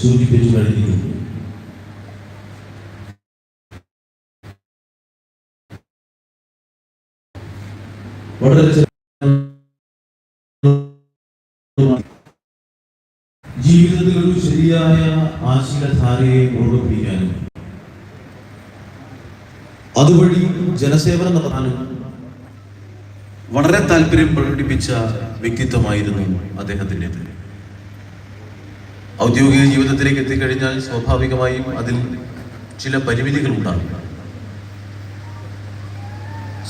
സൂചിപ്പിച്ചു കഴിഞ്ഞിരിക്കുന്നു വളരെ ജീവിതത്തിൽ ഒരു ശരിയായ ആശയധാരയെ പിടിക്കാനും അതുവഴി ജനസേവനം നടത്താനും വളരെ താല്പര്യം പ്രകടിപ്പിച്ച വ്യക്തിത്വമായിരുന്നു അദ്ദേഹത്തിന്റെത്. ഔദ്യോഗിക ജീവിതത്തിലേക്ക് എത്തിക്കഴിഞ്ഞാൽ സ്വാഭാവികമായും അതിൽ ചില പരിമിതികൾ ഉണ്ടാകും.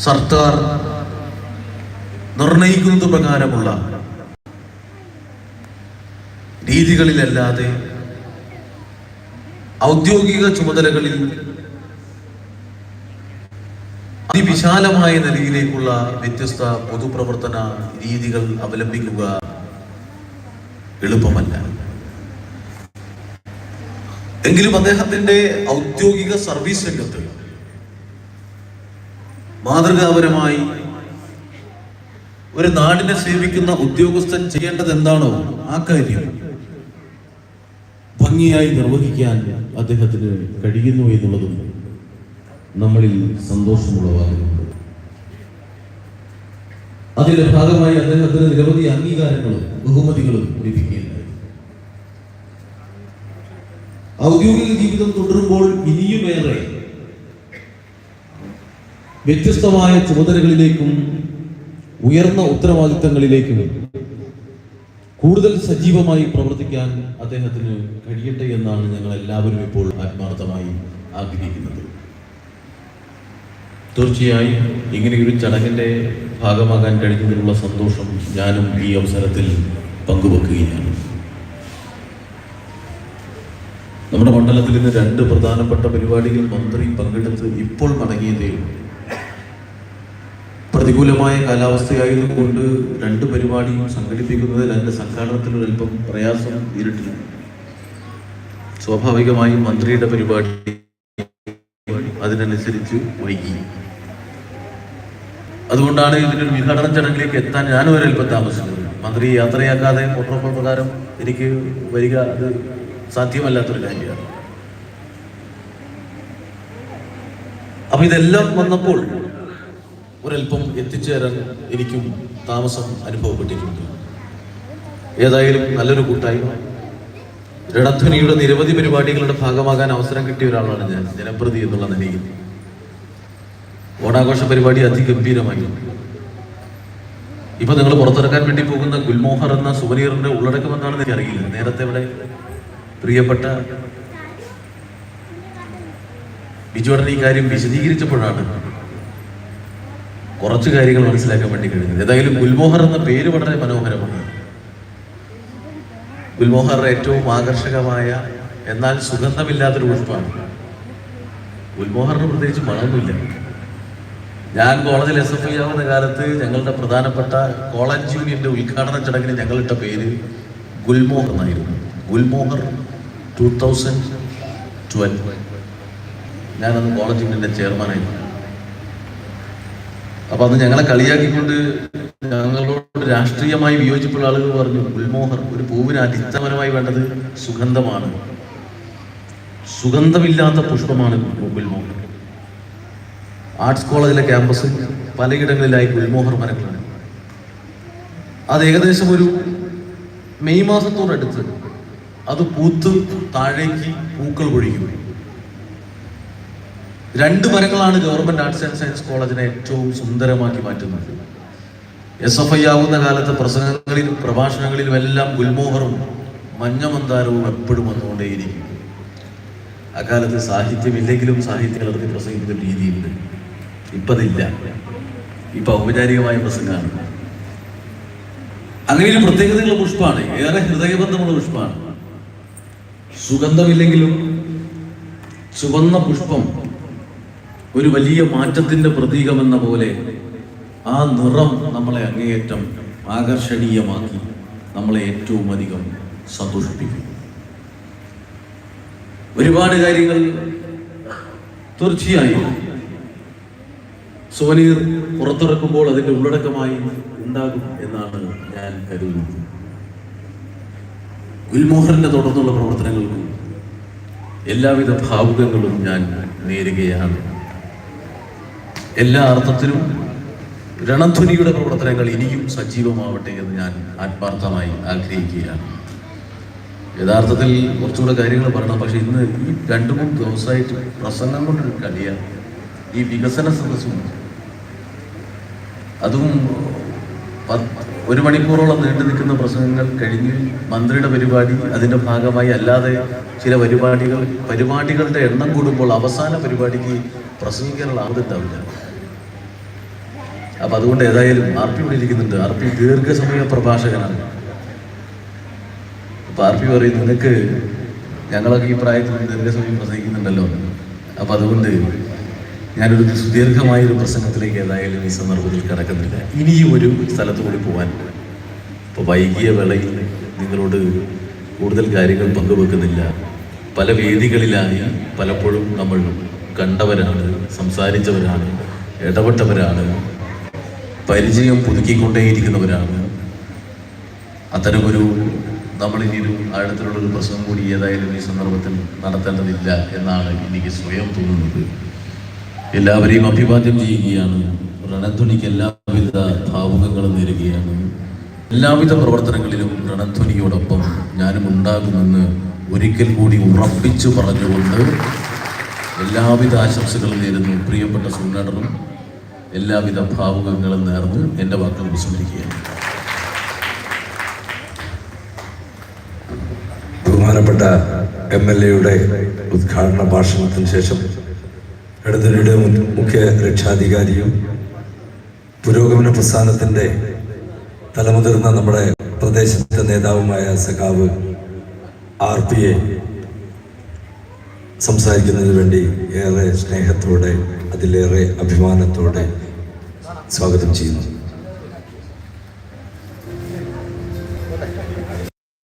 സർക്കാർ നിർണയിക്കുന്നത് പ്രകാരമുള്ള രീതികളിലല്ലാതെ ഔദ്യോഗിക ചുമതലകളിൽ അതിവിശാലമായ നിലയിലേക്കുള്ള വ്യത്യസ്ത പൊതുപ്രവർത്തന രീതികൾ അവലംബിക്കുക എളുപ്പമല്ല. എങ്കിലും അദ്ദേഹത്തിന്റെ ഔദ്യോഗിക സർവീസ് രംഗത്ത് മാതൃകാപരമായി ഒരു നാടിനെ സേവിക്കുന്ന ഉദ്യോഗസ്ഥൻ ചെയ്യേണ്ടത് എന്താണോ ആ കാര്യം ഭംഗിയായി നിർവഹിക്കാൻ അദ്ദേഹത്തിന് കഴിയുന്നു എന്നുള്ളതും നമ്മളിൽ സന്തോഷമുളവാകുന്നുണ്ട്. അതിന്റെ ഭാഗമായി അദ്ദേഹത്തിന് നിരവധി അംഗീകാരങ്ങളും ബഹുമതികളും ലഭിക്കുകയുണ്ടായി. ഔദ്യോഗിക ജീവിതം തുടരുമ്പോൾ ഇനിയുമേറെ വ്യത്യസ്തമായ ചുമതലകളിലേക്കും ഉയർന്ന ഉത്തരവാദിത്തങ്ങളിലേക്കും കൂടുതൽ സജീവമായി പ്രവർത്തിക്കാൻ അദ്ദേഹത്തിന് കഴിയട്ടെ എന്നാണ് ഞങ്ങൾ എല്ലാവരും ഇപ്പോൾ ആത്മാർത്ഥമായി ആഗ്രഹിക്കുന്നത്. തീർച്ചയായും ഇങ്ങനെയൊരു ചടങ്ങിന്റെ ഭാഗമാകാൻ കഴിഞ്ഞതിലുള്ള സന്തോഷം ഞാനും ഈ അവസരത്തിൽ പങ്കുവെക്കുകയാണ്. നമ്മുടെ മണ്ഡലത്തിൽ ഇന്ന് രണ്ട് പ്രധാനപ്പെട്ട പരിപാടികൾ മന്ത്രി പങ്കെടുത്ത് ഇപ്പോൾ മടങ്ങിയതേ. പ്രതികൂലമായ കാലാവസ്ഥയായതുകൊണ്ട് രണ്ട് പരിപാടിയും സംഘടിപ്പിക്കുന്നതിൽ അതിന്റെ സംഘാടനത്തിൽ ഒരല്പം പ്രയാസം നേരിട്ടിരുന്നു സ്വാഭാവികമായും മന്ത്രിയുടെ പരിപാടി അതിനനുസരിച്ച് വൈകി. അതുകൊണ്ടാണ് ഇതിനൊരു ഉദ്ഘാടന ചടങ്ങിലേക്ക് എത്താൻ ഞാനും ഒരല്പം താമസിച്ചത്. മന്ത്രി യാത്രയാക്കാതെ പ്രോട്ടോകോൾ പ്രകാരം എനിക്ക് വരിക അത് സാധ്യമല്ലാത്തൊരു കാര്യമാണ്. അപ്പൊ ഇതെല്ലാം വന്നപ്പോൾ ഒരല്പം എത്തിച്ചേരാൻ എനിക്കും താമസം അനുഭവപ്പെട്ടിട്ടുണ്ട്. ഏതായാലും നല്ലൊരു കൂട്ടായ്മ. രണധ്വനിയുടെ നിരവധി പരിപാടികളുടെ ഭാഗമാകാൻ അവസരം കിട്ടിയ ഒരാളാണ് ഞാൻ ജനപ്രതി എന്നുള്ള നിലയിൽ. ഓണാഘോഷ പരിപാടി അതിഗംഭീരമായി. ഇപ്പൊ നിങ്ങൾ പുറത്തിറക്കാൻ വേണ്ടി പോകുന്ന ഗുൽമോഹർ എന്ന സുവനീറിന്റെ ഉള്ളടക്കം എന്താണെന്ന് എനിക്ക് അറിയില്ല നേരത്തെ ഇവിടെ പ്രിയപ്പെട്ട ബിജുവേട്ടൻ ഈ കാര്യം വിശദീകരിച്ചപ്പോഴാണ് കുറച്ച് കാര്യങ്ങൾ മനസ്സിലാക്കാൻ വേണ്ടി കഴിഞ്ഞത്. ഏതായാലും ഗുൽമോഹർ എന്ന പേര് വളരെ മനോഹരമാണ്. ഗുൽമോഹറിന്റെ ഏറ്റവും ആകർഷകമായ എന്നാൽ സുഗന്ധമില്ലാത്തൊരു പുഷ്പമാണ് ഗുൽമോഹറിന് പ്രത്യേകിച്ച് മണമൊന്നുമില്ല. ഞാൻ കോളേജിൽ എസ് എഫ് ഐ ആവുന്ന കാലത്ത് ഞങ്ങളുടെ പ്രധാനപ്പെട്ട കോളേജ് യൂണിയന്റെ ഉദ്ഘാടന ചടങ്ങിന് ഞങ്ങളിട്ട പേര് ഗുൽമോഹർ എന്നായിരുന്നു. ഗുൽമോഹർ ടൂ തൗസൻഡ് ട്വൽവ് ഞാനന്ന് കോളേജ് യൂണിയന്റെ ചെയർമാനായിരുന്നു അപ്പൊ അന്ന് ഞങ്ങളെ കളിയാക്കിക്കൊണ്ട് ഞങ്ങളോട് രാഷ്ട്രീയമായി വിയോജിപ്പുള്ള ആളുകൾ പറഞ്ഞു ഗുൽമോഹർ ഒരു പൂവിന് അടിസ്ഥാനപരമായി വേണ്ടത് സുഗന്ധമാണ്. സുഗന്ധമില്ലാത്ത പുഷ്പമാണ് ഗുൽമോഹർ. ആർട്സ് കോളേജിലെ ക്യാമ്പസ് പലയിടങ്ങളിലായി ഗുൽമോഹർ മരങ്ങളാണ്. അത് ഏകദേശം ഒരു മെയ് മാസത്തോടടുത്ത് അത് പൂത്ത് താഴേക്ക് പൂക്കൾ പൊഴിക്കും രണ്ട് മരങ്ങളാണ് ഗവൺമെന്റ് ആർട്സ് ആൻഡ് സയൻസ് കോളേജിനെ ഏറ്റവും സുന്ദരമാക്കി മാറ്റുന്നത്. എസ് എഫ് ഐ ആകുന്ന കാലത്ത് പ്രസംഗങ്ങളിലും പ്രഭാഷണങ്ങളിലും എല്ലാം ഗുൽമോഹറും മഞ്ഞമന്താരവും എപ്പോഴും വന്നുകൊണ്ടേയിരിക്കും. അക്കാലത്ത് സാഹിത്യമില്ലെങ്കിലും സാഹിത്യം കലർത്തി പ്രസംഗിക്കുന്ന രീതിയുണ്ട്. ഇപ്പതില്ല. ഇപ്പൊ ഔപചാരികമായ പ്രസംഗമാണ്. അങ്ങനെ പ്രത്യേകതയുള്ള പുഷ്പമാണ് ഏറെ ഹൃദയബന്ധമുള്ള പുഷ്പമാണ് സുഗന്ധമില്ലെങ്കിലും ചുവന്ന പുഷ്പം ഒരു വലിയ മാറ്റത്തിന്റെ പ്രതീകമെന്ന പോലെ ആ നിറം നമ്മളെ അങ്ങേയറ്റം ആകർഷണീയമാക്കി നമ്മളെ ഏറ്റവും അധികം സന്തോഷിപ്പിക്കും. ഒരുപാട് കാര്യങ്ങൾ തീർച്ചയായും സുവനീർ പുറത്തിറക്കുമ്പോൾ അതിന്റെ ഉള്ളടക്കമായി ഉണ്ടാകും എന്നാണ് ഞാൻ കരുതുന്നത്. ഗുൽമോഹറിന്റെ തുടർന്നുള്ള പ്രവർത്തനങ്ങൾക്കും എല്ലാവിധ ഭാവുകങ്ങളും ഞാൻ നേരുകയാണ്. എല്ലാ അർത്ഥത്തിലും രണധ്വനിയുടെ പ്രവർത്തനങ്ങൾ ഇനിയും സജീവമാവട്ടെ എന്ന് ഞാൻ ആത്മാർത്ഥമായി ആഗ്രഹിക്കുകയാണ്. യഥാർത്ഥത്തിൽ കുറച്ചുകൂടെ കാര്യങ്ങൾ പറയണം. പക്ഷേ ഇന്ന് ഈ രണ്ടു മൂന്ന് ദിവസമായിട്ട് പ്രസംഗം കൊണ്ടൊരു കളിയാണ് ഈ വികസന സദസ്സും. അതും ഒരു മണിക്കൂറോളം നീണ്ടു നിൽക്കുന്ന പ്രസംഗങ്ങൾ കഴിഞ്ഞ് മന്ത്രിയുടെ പരിപാടി അതിന്റെ ഭാഗമായി അല്ലാതെ ചില പരിപാടികൾ പരിപാടികളുടെ എണ്ണം കൂടുമ്പോൾ അവസാന പരിപാടിക്ക് പ്രസംഗിക്കാനുള്ള ആവതുണ്ടാവില്ല അപ്പം അതുകൊണ്ട് ഏതായാലും ആർ പി ഇവിടെ ഇരിക്കുന്നുണ്ട്. ആർ പി ദീർഘസമയ പ്രഭാഷകനാണ്. അപ്പം ആർ പി പറയും നിങ്ങൾക്ക് ഞങ്ങളൊക്കെ ഈ പ്രായത്തിൽ ദീർഘസമയം പ്രസംഗിക്കുന്നുണ്ടല്ലോ. അപ്പം അതുകൊണ്ട് ഞാനൊരു സുദീർഘമായൊരു പ്രസംഗത്തിലേക്ക് ഏതായാലും ഈ സന്ദർഭത്തിൽ കടക്കുന്നില്ല. ഇനിയും ഒരു സ്ഥലത്ത് കൂടി പോകാൻ ഇപ്പോൾ വൈകിയ വേളയിൽ നിങ്ങളോട് കൂടുതൽ കാര്യങ്ങൾ പങ്കുവെക്കുന്നില്ല. പല വേദികളിലായി പലപ്പോഴും നമ്മൾ കണ്ടവരാണ് സംസാരിച്ചവരാണ് ഇടപെട്ടവരാണ് പരിചയം പുതുക്കിക്കൊണ്ടേയിരിക്കുന്നവരാണ്. അത്തരമൊരു നമ്മളിനി ഒരു ആഴത്തിലുള്ളൊരു പ്രസംഗം കൂടി ഏതായാലും ഈ സന്ദർഭത്തിൽ നടത്തേണ്ടതില്ല എന്നാണ് എനിക്ക് സ്വയം തോന്നുന്നത്. എല്ലാവരെയും അഭിവാദ്യം ചെയ്യുകയാണ്. രണധ്വനിക്ക് എല്ലാവിധ ഭാവുകങ്ങളും നേരുകയാണ്. എല്ലാവിധ പ്രവർത്തനങ്ങളിലും രണധ്വനിയോടൊപ്പം ഞാനും ഉണ്ടാകുമെന്ന് ഒരിക്കൽ കൂടി ഉറപ്പിച്ചു പറഞ്ഞുകൊണ്ട് എല്ലാവിധ ആശംസകളും നേരുന്നു. പ്രിയപ്പെട്ട സുന്നടറും എല്ലാവിധ ഭാവുകങ്ങളും നേർന്ന് എന്റെ വാക്കുകൾ വിസ്മരിക്കുകയാണ്. ബഹുമാനപ്പെട്ട എം എൽ എയുടെ ഉദ്ഘാടന ഭാഷണത്തിന് ശേഷം ഇടതുനിയുടെ മുഖ്യ രക്ഷാധികാരിയും പുരോഗമന പ്രസ്ഥാനത്തിന്റെ തലമുതിർന്ന നമ്മുടെ പ്രദേശത്തെ നേതാവുമായ സഖാവ് ആർ പി എ സംസാരിക്കുന്നതിന് വേണ്ടി ഏറെ സ്നേഹത്തോടെ അതിലേറെ അഭിമാനത്തോടെ സ്വാഗതം ചെയ്യുന്നു.